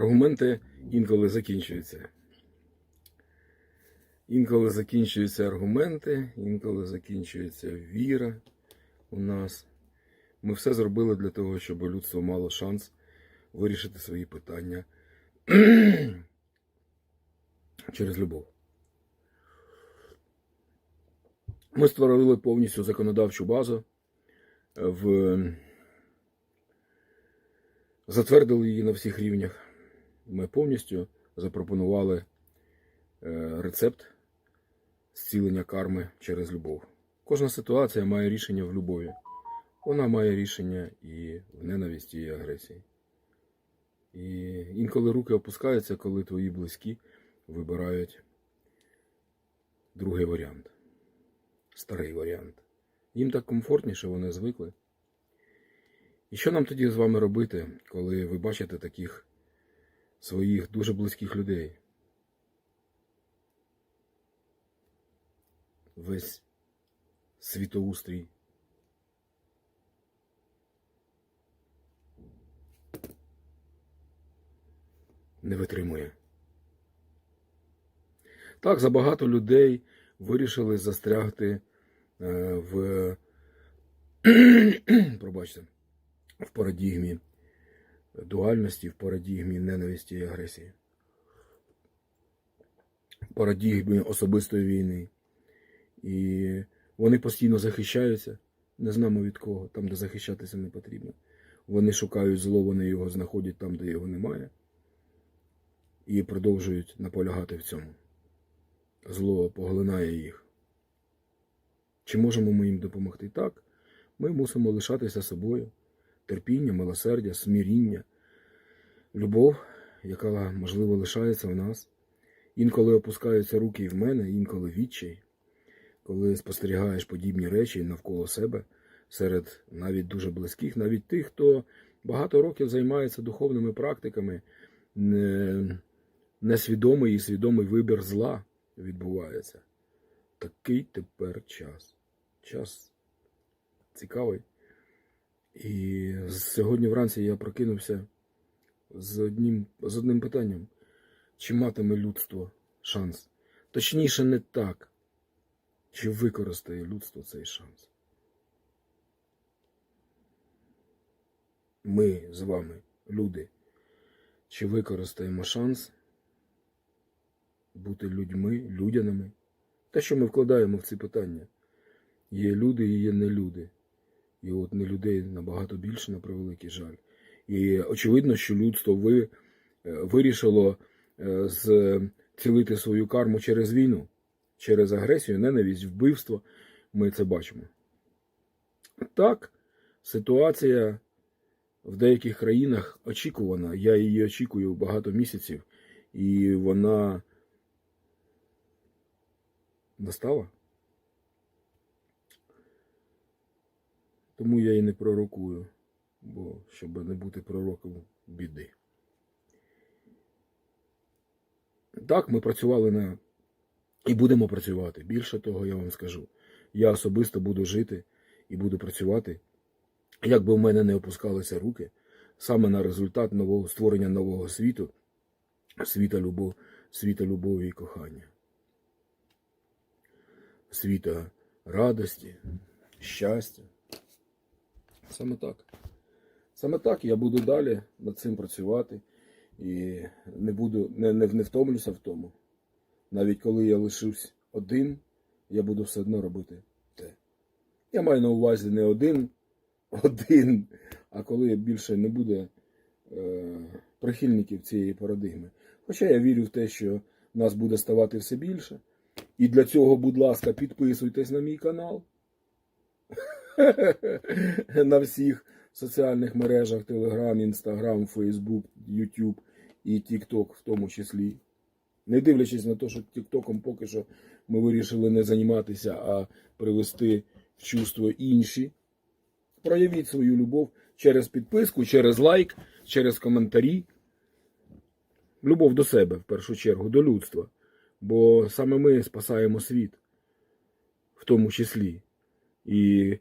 Аргументи інколи закінчуються. Інколи закінчуються аргументи, інколи закінчується віра у нас. Ми все зробили для того, щоб людство мало шанс вирішити свої питання через любов. Ми створили повністю законодавчу базу, в... затвердили її на всіх рівнях. Ми повністю запропонували е, рецепт зцілення карми через любов. Кожна ситуація має рішення в любові. Вона має рішення і в ненависті, і агресії. І інколи руки опускаються, коли твої близькі вибирають другий варіант, старий варіант. Їм так комфортніше, вони звикли. І що нам тоді з вами робити, коли ви бачите таких своїх дуже близьких людей? Весь світоустрій. Не витримує. Так, забагато людей вирішили застрягти е, в, пробачте, в парадігмі дуальності, в парадігмі ненависті і агресії, в парадігмі особистої війни. І вони постійно захищаються, не знамо від кого, там, де захищатися не потрібно. Вони шукають зло, вони його знаходять там, де його немає, і продовжують наполягати в цьому. Зло поглинає їх. Чи можемо ми їм допомогти? Так, ми мусимо лишатися собою. Терпіння, милосердя, смиріння, любов, яка, можливо, лишається в нас. Інколи опускаються руки і в мене, інколи відчай, коли спостерігаєш подібні речі навколо себе, серед навіть дуже близьких, навіть тих, хто багато років займається духовними практиками, не- несвідомий і свідомий вибір зла відбувається. Такий тепер час. Час цікавий. І сьогодні вранці я прокинувся з одним, з одним питанням: чи матиме людство шанс? Точніше, не так. Чи використає людство цей шанс? Ми з вами, люди, чи використаємо шанс бути людьми, людяними? Те, що ми вкладаємо в ці питання. Є люди і є нелюди. І от не людей набагато більше, на превеликий жаль. І очевидно, що людство ви, е, вирішило е, зцілити свою карму через війну, через агресію, ненависть, вбивство. Ми це бачимо. Так, ситуація в деяких країнах очікувана. Я її очікую багато місяців, і вона настала. Тому я і не пророкую, бо щоб не бути пророком біди. Так, ми працювали на і будемо працювати. Більше того, я вам скажу. Я особисто буду жити і буду працювати, як би в мене не опускалися руки, саме на результат нового створення нового світу, світа любов, світа любові і кохання, світа радості, щастя. Саме так. Саме так я буду далі над цим працювати і не буду, не, не, не втомлюся в тому. Навіть коли я лишусь один, я буду все одно робити те. Я маю на увазі не один, один, а коли більше не буде е, прихильників цієї парадигми. Хоча я вірю в те, що нас буде ставати все більше. І для цього, будь ласка, підписуйтесь на мій канал. на всіх соціальних мережах Telegram, Instagram, Facebook, YouTube і TikTok в тому числі. Не дивлячись на те, що Тіктоком поки що ми вирішили не займатися, а привести в чувство інші. Проявіть свою любов через підписку, через лайк, через коментарі. Любов до себе, в першу чергу, до людства. Бо саме ми спасаємо світ, в тому числі. І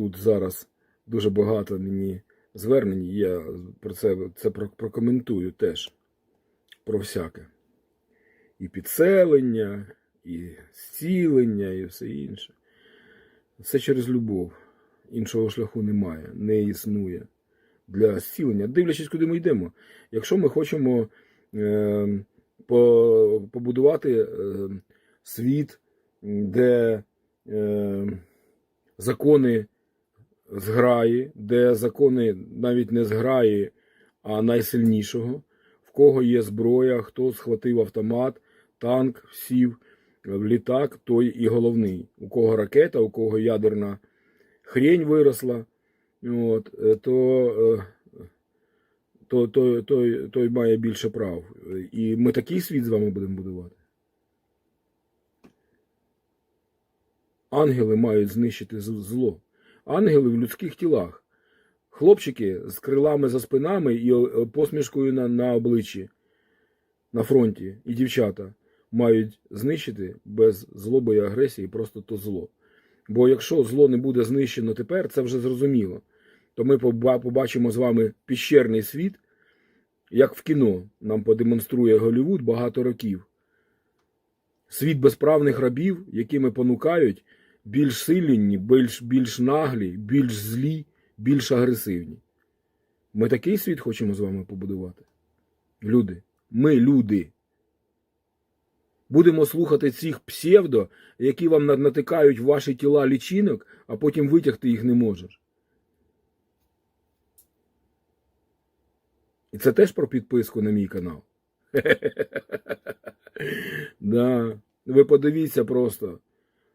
тут зараз дуже багато мені звернень, я про це, це прокоментую теж. про всяке. І підселення, і зцілення, і все інше. Все через любов. Іншого шляху немає, не існує для зцілення. Дивлячись, куди ми йдемо. Якщо ми хочемо е, по, побудувати е, світ, де е, закони зграї, де закони навіть не зграї, а найсильнішого, в кого є зброя, хто схватив автомат, танк, сів в літак, той і головний. У кого ракета, у кого ядерна хрень виросла, от, е, то, е, то, то, той, той має більше прав. І ми такий світ з вами будемо будувати. Ангели мають знищити зло. Ангели в людських тілах. Хлопчики з крилами за спинами і е, посмішкою на, на обличчі на фронті, і дівчата мають знищити без злоби і агресії просто то зло. Бо якщо зло не буде знищено тепер, це вже зрозуміло, то ми побачимо з вами піщерний світ, як в кіно нам подемонструє Голлівуд багато років. Світ безправних рабів, якими понукають більш сильні, більш, більш наглі, більш злі, більш агресивні. Ми такий світ хочемо з вами побудувати. Люди, ми люди. Будемо слухати цих псевдо, які вам натикають в ваші тіла лічинок, а потім витягти їх не можеш. І це теж про підписку на мій канал. Да. Ви подивіться просто.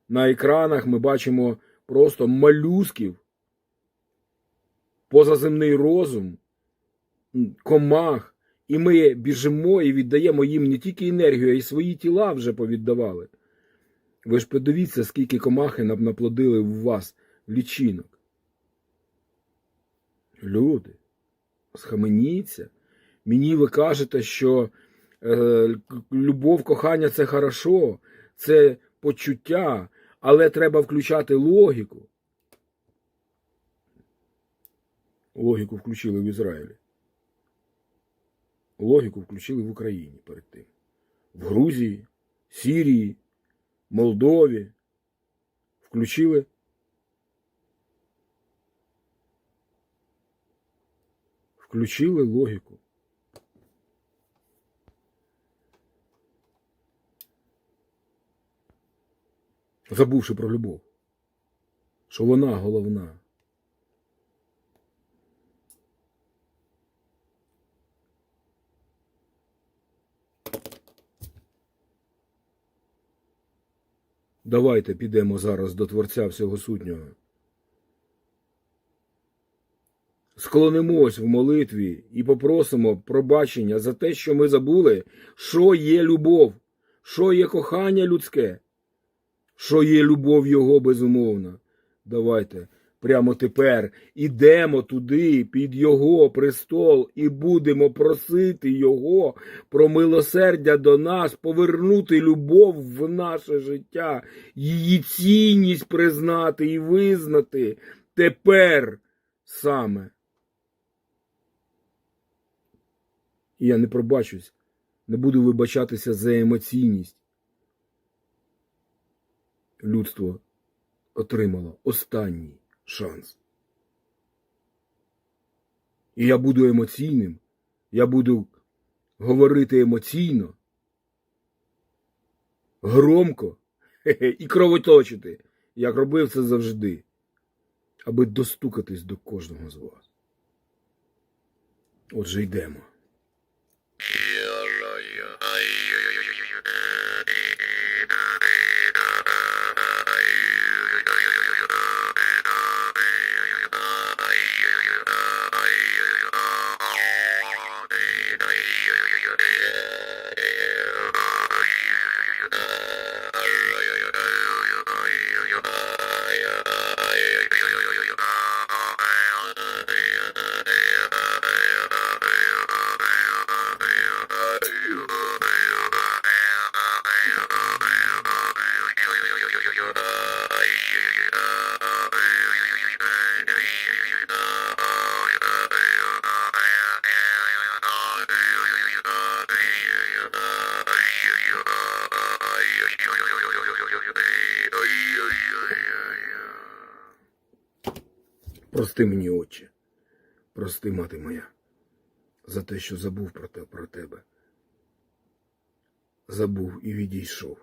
На екранах ми бачимо просто малюсків, позаземний розум, комах. І ми біжимо і віддаємо їм не тільки енергію, а й свої тіла вже повіддавали. Ви ж подивіться, скільки комахи наплодили в вас лічинок. Люди, схаменіться. Мені ви кажете, що е, любов, кохання це хорошо, це почуття, але треба включати логіку. Логіку включили в Ізраїлі. Логіку включили в Україні перед тим. В Грузії, Сірії, Молдові. Включили. Включили логіку. Забувши про любов. Що вона головна. Давайте підемо зараз до Творця всього сутнього. Склонимось в молитві і попросимо пробачення за те, що ми забули, що є любов, що є кохання людське, що є любов Його безумовна. Давайте прямо тепер ідемо туди, під Його престол, і будемо просити Його про милосердя до нас, повернути любов в наше життя, її цінність признати і визнати тепер саме. Я не пробачусь, не буду вибачатися за емоційність. Людство отримало останній шанс. І я буду емоційним, я буду говорити емоційно, громко і кровоточити, як робив це завжди, аби достукатись до кожного з вас. Отже, йдемо. Прости мені, Отче, прости, мати моя, за те, що забув про те, про тебе. Забув і відійшов.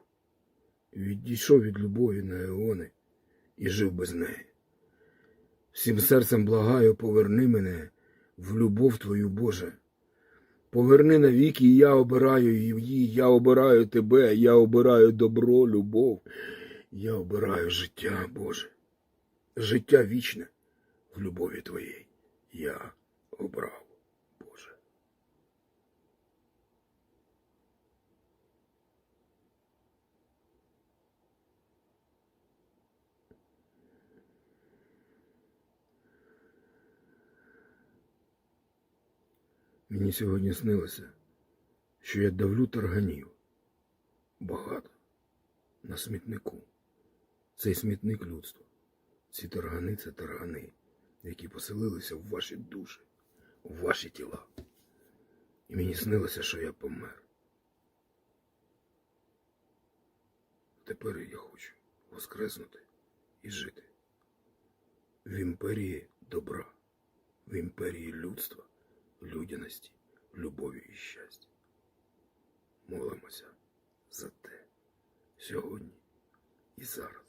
Відійшов від любові на еони і жив без неї. Всім серцем благаю, поверни мене в любов Твою, Боже. Поверни навіки, і я обираю її, я обираю тебе, я обираю добро, любов, я обираю життя, Боже. Життя вічне в любові Твоїй я обрав, Боже. Мені сьогодні снилося, що я давлю тарганів. Багато. На смітнику. Цей смітник людства. Ці таргани це таргани, які поселилися в ваші душі, в ваші тіла. І мені снилося, що я помер. Тепер я хочу воскреснути і жити. В імперії добра, в імперії людства, людяності, любові і щастя. Молимося за те сьогодні і зараз.